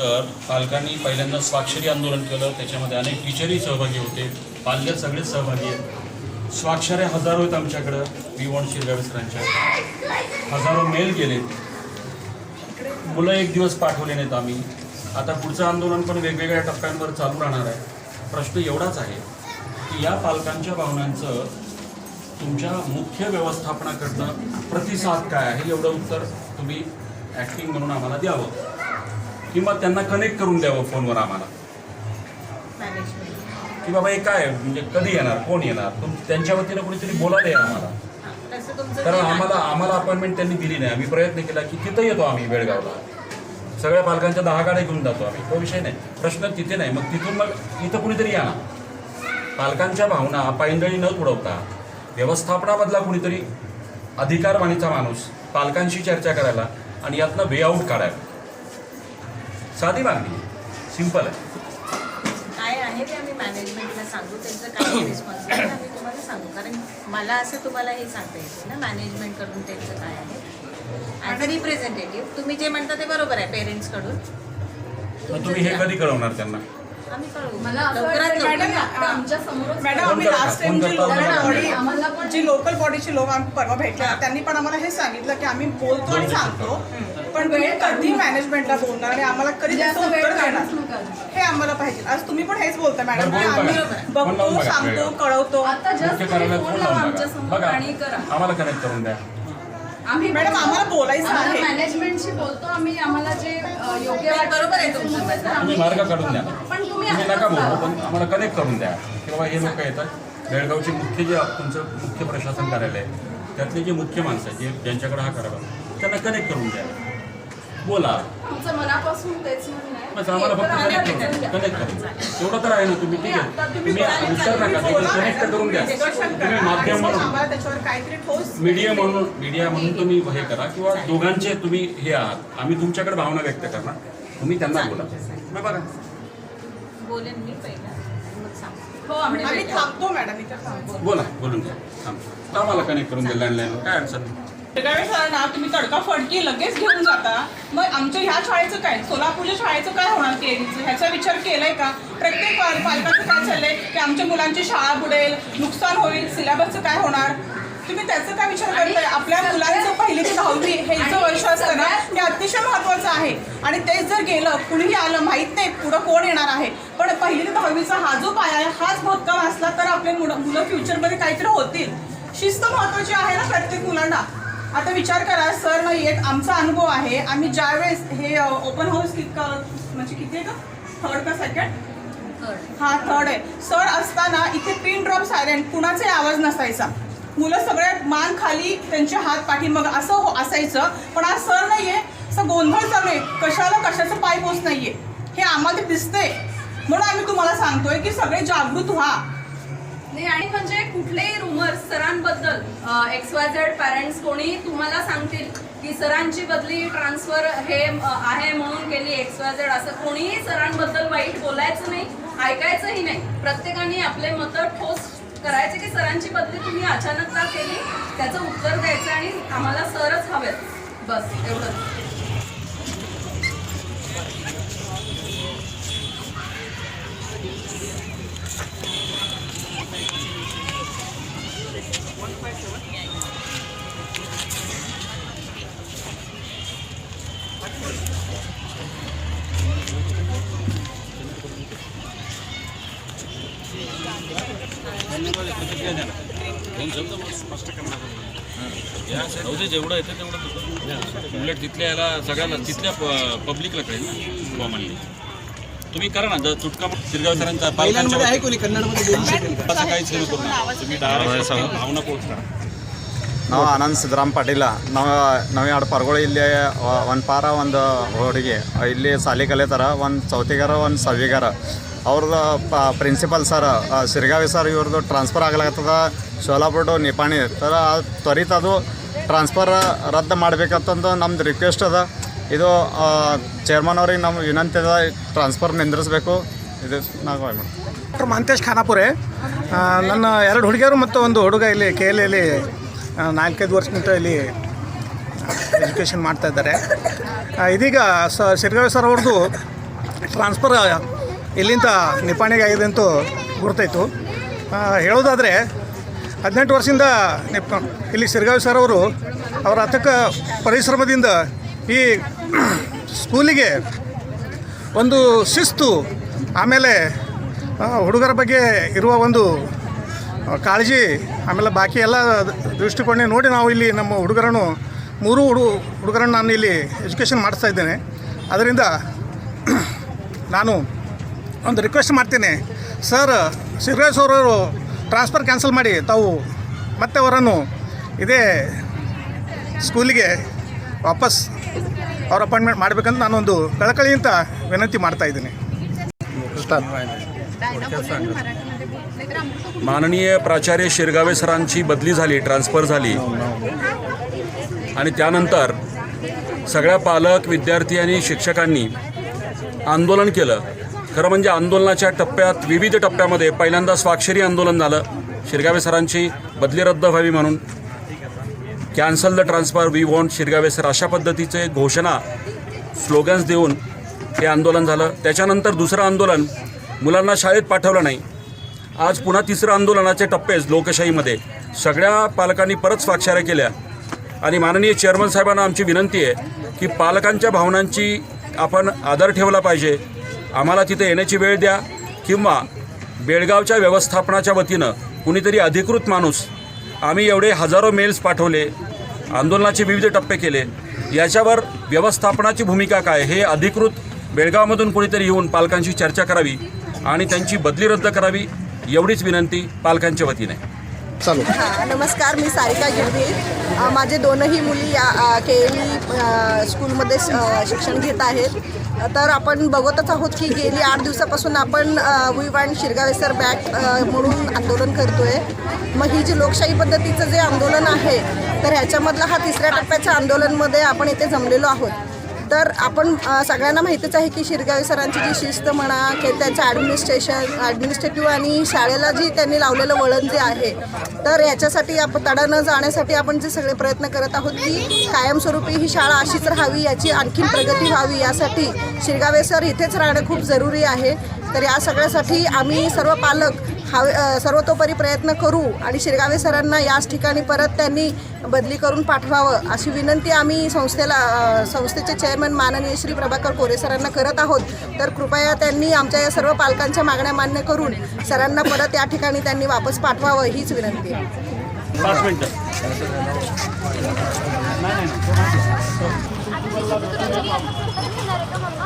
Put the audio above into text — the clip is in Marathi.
तर पालकांनी पहिल्यांदा स्वाक्षरी आंदोलन केलं. त्याच्यामध्ये अनेक टीचरही सहभागी होते. पाल्य सगळेच सहभागी आहेत. स्वाक्षऱ्या हजारो आहेत आमच्याकडं. वी वॉन्ट शिरगावे सरांच्या हजारो मेल गेलेत. मुलं एक दिवस पाठवले नाहीत आम्ही. आता पुढचं आंदोलन पण वेगवेगळ्या टप्प्यांवर चालू राहणार आहे. प्रश्न एवढाच आहे की या पालकांच्या भावनांचं तुमच्या मुख्य व्यवस्थापनाकडनं प्रतिसाद काय आहे? एवढं उत्तर तुम्ही ॲक्टिंग म्हणून आम्हाला द्यावं. किंवा त्यांना कनेक्ट करून द्यावं फोनवर आम्हाला. की बाबा हे काय? म्हणजे कधी येणार? कोण येणार? तुम त्यांच्या वतीनं कोणीतरी बोलायला या आम्हाला कारण. आम्हाला आम्हाला अपॉइंटमेंट त्यांनी दिली नाही. आम्ही प्रयत्न केला की तिथं येतो आम्ही बेळगावला. सगळ्या पालकांच्या दहा गाड्या घेऊन जातो आम्ही. तो विषय नाही. प्रश्न तिथे नाही. मग तिथून मग इथं कुणीतरी या ना पालकांच्या भावना पायंदळी न तुडवता व्यवस्थापनामधला कुणीतरी अधिकारवाणीचा माणूस पालकांशी चर्चा करायला आणि यातनं वे आऊट काढायला. साधी मागणी. सिंपल आहे. काय आहे ते आम्ही मॅनेजमेंटला सांगू त्यांचं काय रिस्पॉन्सिबिलिटी आम्ही तुम्हाला सांगू. कारण मला असं तुम्हाला हे सांगता येते ना मॅनेजमेंटकडून त्यांचं काय आहे. ॲज अ रिप्रेझेंटेटिव्ह तुम्ही जे म्हणता ते बरोबर आहे पेरेंट्सकडून मग तुम्ही हे कधी कळवणार त्यांना? आम्ही कळवू. मला असं लवकरात वाटतं लवकर. मॅडम आता आमच्या समोरच मॅडम फोन आम्ही लास्ट टाइम जी करता लोकल आम्हाला बॉडी आम्हाला पण- जी लोकल बॉडीचे लोक आम्ही परवा भेटले ना, त्यांनी पण आम्हाला हे सांगितलं की आम्ही बोलतो आणि सांगतो. पण वेळ कधी मॅनेजमेंटला बोलणार आणि आम्हाला कधी जास्त त्याचं वेळ उत्तर देणार. हे आम्हाला पाहिजे. आज तुम्ही पण हेच बोलता मॅडम की आम्ही बघतो बघा सांगतो. कळवतो. आता जस्ट फोन लावा लावून आमच्या बघा. समोर बघा आणि करा. आम्हाला कनेक्ट करून द्या. आम्ही मॅडम, आम्हाला बोलायचं आहे. मॅनेजमेंटशी बोलतो. आम्ही आम्हाला जे योग्य बरोबर आहे तुमचं. तुम्ही मार्ग काढून द्या. पण तुम्ही नका बोलू. पण आम्हाला कनेक्ट करून द्या. की बाबा हे लोक येतात. बेळगावचे मुख्य जे तुमचं मुख्य प्रशासन कार्यालय आहे त्यातले जे मुख्य माणसं आहेत जे ज्यांच्याकडे हा करावा त्यांना कनेक्ट करून द्या. बोला. आमचं मनापासून तेच म्हणणं आहे. बस आम्हाला फक्त कनेक्ट द्या. करून तेवढं तर आहे ना तुम्ही ठीक आहे. तुम्ही उत्तर नका कनेक्ट करून द्या तुम्ही करा. माध्यम म्हणून. आम्हाला त्याच्यावर काहीतरी ठोस मीडिया म्हणून मीडिया म्हणून तुम्ही हे करा किंवा दोघांचे तुम्ही हे आहात. आम्ही तुमच्याकडे भावना व्यक्त करणार. तुम्ही त्यांना बोला. बघा बोलेन मी पहिला. हो आम्ही. थांबतो मॅडम इथे थांबतो. बोला बोलून घ्या. थांब. आम्हाला कनेक्ट करून द्या लँडलाईन काय अडचण नाही त्यावेळेस ना तुम्ही तडका फडकी लगेच घेऊन जाता. मग आमच्या ह्या शाळेचं काय? सोलापूरच्या शाळेचं काय होणार केरीचं ह्याचा विचार केलाय का? प्रत्येक पाल- पालकाचं काय चाललंय? की आमच्या मुलांची शाळा बुडेल नुकसान होईल सिलेबसचं काय होणार? तुम्ही त्याचा काय विचार करताय? आपल्या मुलांचं पहिली ते दहावी हे जो वर्ष असतं ना हे अतिशय महत्वाचं आहे. आणि तेच जर गेलं कुणीही आलं माहीत नाही पुढं कोण येणार आहे. पण पहिली ते दहावीचा हा जो पाया आहे हाच भक्कम असला तर आपले मुलं मुलं फ्युचरमध्ये काहीतरी होतील. शिस्त महत्वाची आहे ना प्रत्येक मुलांना. आता विचार करा सर नाही येत आमचा अनुभव आहे. आम्ही ज्यावेळेस हे ओपन हाऊस कितकं म्हणजे किती आहे का थर्ड का सेकंड हा थर्ड आहे. सर असताना इथे पिन ड्रॉप सायलेंट कुणाचे आवाज नसायचा. मुलं सगळे मान खाली त्यांचे हात पाठीमाग असं हो असायचं. पण आज सर नाहीये. असं गोंधळ चालू आहे. कशाला कशाचं पाय पोच नाहीये. हे आम्हाला दिसतंय. म्हणून आम्ही तुम्हाला सांगतोय की सगळे जागृत व्हा. नाही आणि म्हणजे कुठलेही रुमर्स सरांबद्दल एक्स वाय झेड पॅरेंट्स कोणी तुम्हाला सांगतील की सरांची बदली ट्रान्सफर हे आहे म्हणून केली एक्स वाय झेड असं कोणीही सरांबद्दल वाईट बोलायचं नाही ऐकायचंही नाही. प्रत्येकाने आपले मतं ठोस करायचे की सरांची बदली तुम्ही अचानक का केली त्याचं उत्तर द्यायचं आणि आम्हाला सरच हवेत. बस एवढंच. जाऊ दे जेवढं येतं तेवढं उलट तिथल्या याला सगळ्याला तिथल्या पब्लिकला कळेल ना कॉमनली तुम्ही करा ना जर चुटका शिरगाव सरांचा महिलांमध्ये आहे कोणी कन्नडमध्ये बोलू शकेल का असं काहीच हे करू नका. तुम्ही डायरेक्ट भावना पोहोच करा ನಾವು ಆನಂದ್ ಸಿದ್ದರಾಮ್ ಪಾಟೀಲ ನಾವು ನಾವ್ಯಾಡು ಪರ್ಗಳು ಇಲ್ಲಿ ಒಂದು ಪಾರ ಒಂದು ಹುಡುಗಿ ಇಲ್ಲಿ ಸಾಲಿ ಕಲಿತಾರ ಒಂದು ಚೌತಿಗಾರ ಒಂದು ಸವಿಗಾರ ಅವ್ರದ್ದು ಪ ಪ್ರಿನ್ಸಿಪಲ್ ಸರ್ ಸಿರ್ಗಾವಿ ಸರ್ ಇವ್ರದ್ದು ಟ್ರಾನ್ಸ್ಫರ್ ಆಗ್ಲಾಗ್ತದ, ಸೋಲಾಪುರ ಟು ನಿಪಾಣಿ. ತರ ತ್ವರಿತ ಅದು ಟ್ರಾನ್ಸ್ಫರ್ ರದ್ದು ಮಾಡಬೇಕಂತಂದು ನಮ್ದು ರಿಕ್ವೆಸ್ಟ್ ಅದ. ಇದು ಚೇರ್ಮನ್ ಅವ್ರಿಗೆ ನಮ್ಮ ವಿನಂತಿ ಅದ ಟ್ರಾನ್ಸ್ಫರ್ ನಿಂದ್ರಿಸ್ಬೇಕು. ಇದು ನಾವು ಡಾಕ್ಟರ್ ಮಹಂತೇಶ್ ಖಾನಾಪುರೆ. ನನ್ನ ಎರಡು ಹುಡುಗಿಯರು ಮತ್ತು ಒಂದು ಹುಡುಗ ಇಲ್ಲಿ ಕೆ ಎಲ್ ಎಲ್ಲಿ ನಾಲ್ಕೈದು ವರ್ಷದಿಂದ ಇಲ್ಲಿ ಎಜುಕೇಷನ್ ಮಾಡ್ತಾ ಇದ್ದಾರೆ. ಇದೀಗ ಸ ಸಿರ್ಗಾವಿ ಸರ್ ಅವ್ರದ್ದು ಟ್ರಾನ್ಸ್ಫರ್ ಎಲ್ಲಿಂದ ನಿಪಾಣಿಗೆ ಆಗಿದೆ ಅಂತ ಗುರ್ತಾಯಿತು ಹೇಳೋದಾದರೆ ಹದಿನೆಂಟು ವರ್ಷದಿಂದ ನಿಪ್ ಇಲ್ಲಿ ಸಿರ್ಗಾವಿ ಸರ್ ಅವರು ಅವರ ಅತಕ ಪರಿಶ್ರಮದಿಂದ ಈ ಸ್ಕೂಲಿಗೆ ಒಂದು ಶಿಸ್ತು, ಆಮೇಲೆ ಹುಡುಗರ ಬಗ್ಗೆ ಇರುವ ಒಂದು ಕಾಳಜಿ, ಆಮೇಲೆ ಬಾಕಿ ಎಲ್ಲ ದೃಷ್ಟಿಕೋನ ನೋಡಿ ನಾವು ಇಲ್ಲಿ ನಮ್ಮ ಹುಡುಗರನ್ನು, ಮೂರು ಹುಡು, ಹುಡುಗರನ್ನು ನಾನು ಇಲ್ಲಿ ಎಜುಕೇಷನ್ ಮಾಡಿಸ್ತಾ ಇದ್ದೇನೆ. ಅದರಿಂದ ನಾನು ಒಂದು ರಿಕ್ವೆಸ್ಟ್ ಮಾಡ್ತೀನಿ ಸರ್ ಸಿರ್ಗಾಸ್ ಅವರು ಟ್ರಾನ್ಸ್ಫರ್ ಕ್ಯಾನ್ಸಲ್ ಮಾಡಿ ತಾವು ಮತ್ತೆ ಅವರನ್ನು ಇದೇ ಸ್ಕೂಲಿಗೆ ವಾಪಸ್ ಅವ್ರ ಅಪಾಯಿಂಟ್ಮೆಂಟ್ ಮಾಡಬೇಕಂತ ನಾನೊಂದು ಕಳಕಳಿಯಿಂದ ವಿನಂತಿ ಮಾಡ್ತಾ ಇದ್ದೀನಿ माननीय प्राचार्य शिरगावे सरांची बदली झाली ट्रान्सफर झाली आणि त्यानंतर सगळ्या पालक विद्यार्थी आणि शिक्षकांनी आंदोलन केलं खरं म्हणजे आंदोलनाच्या टप्प्यात विविध टप्प्यामध्ये पहिल्यांदा स्वाक्षरी आंदोलन झालं. शिरगावे सरांची बदली रद्द व्हावी म्हणून. Cancel the transfer we want Shirgave sir अशा पद्धतीचे घोषणा स्लोगन्स देऊन हे आंदोलन झालं. त्याच्यानंतर दुसरं आंदोलन मुलांना शाळेत पाठवलं नाही. आज पुन्हा तिसरं आंदोलनाचे टप्पेच लोकशाहीमध्ये. सगळ्या पालकांनी परत स्वाक्षऱ्या केल्या. आणि माननीय चेअरमन साहेबांना आमची विनंती आहे की पालकांच्या भावनांची आपण आदर ठेवला पाहिजे. आम्हाला तिथे येण्याची वेळ द्या किंवा बेळगावच्या व्यवस्थापनाच्या वतीनं कुणीतरी अधिकृत माणूस आम्ही एवढे हजारो मेल्स पाठवले आंदोलनाचे विविध टप्पे केले याच्यावर व्यवस्थापनाची भूमिका काय हे अधिकृत बेळगावमधून कुणीतरी येऊन पालकांशी चर्चा करावी आणि त्यांची बदली रद्द करावी एवढीच विनंती पालकांच्या वतीने. चालू हा, नमस्कार मी सारिका गिरवी. माझे दोनही मुली या के एल स्कूलमध्ये शिक्षण घेत आहेत. तर आपण बघतच आहोत की गेली आठ दिवसापासून आपण वी वांट शिरगावेसर बॅक म्हणून आंदोलन करतोय. मग ही जी लोकशाही पद्धतीचं जे आंदोलन आहे तर ह्याच्यामधला हा तिसऱ्या टप्प्याच्या आंदोलनमध्ये आपण इथे जमलेलो आहोत. तर आपण सगळ्यांना माहितीच आहे की शिरगावी सरांची जी शिस्त म्हणा की त्यांचं ॲडमिनिस्ट्रेशन ॲडमिनिस्ट्रेटिव्ह आणि शाळेला जी त्यांनी लावलेलं वळण जे आहे तर याच्यासाठी आपण तडा न जाण्यासाठी आपण जे सगळे प्रयत्न करत आहोत की कायमस्वरूपी ही शाळा अशीच राहावी याची आणखीन प्रगती व्हावी यासाठी शिरगावे सर इथेच राहणं खूप जरुरी आहे. तर या सगळ्यासाठी आम्ही सर्व पालक हवे अ, सर्वतोपरी प्रयत्न करू आणि शिरगावे सरांना याच ठिकाणी परत त्यांनी बदली करून पाठवावं अशी विनंती आम्ही संस्थेला संस्थेचे चेअरमन माननीय श्री प्रभाकर कोरे सरांना करत आहोत. तर कृपया त्यांनी आमच्या या सर्व पालकांच्या मागण्या मान्य करून सरांना परत या ठिकाणी त्यांनी वापस पाठवावं हीच विनंती आहे. पाच मिनटं. आता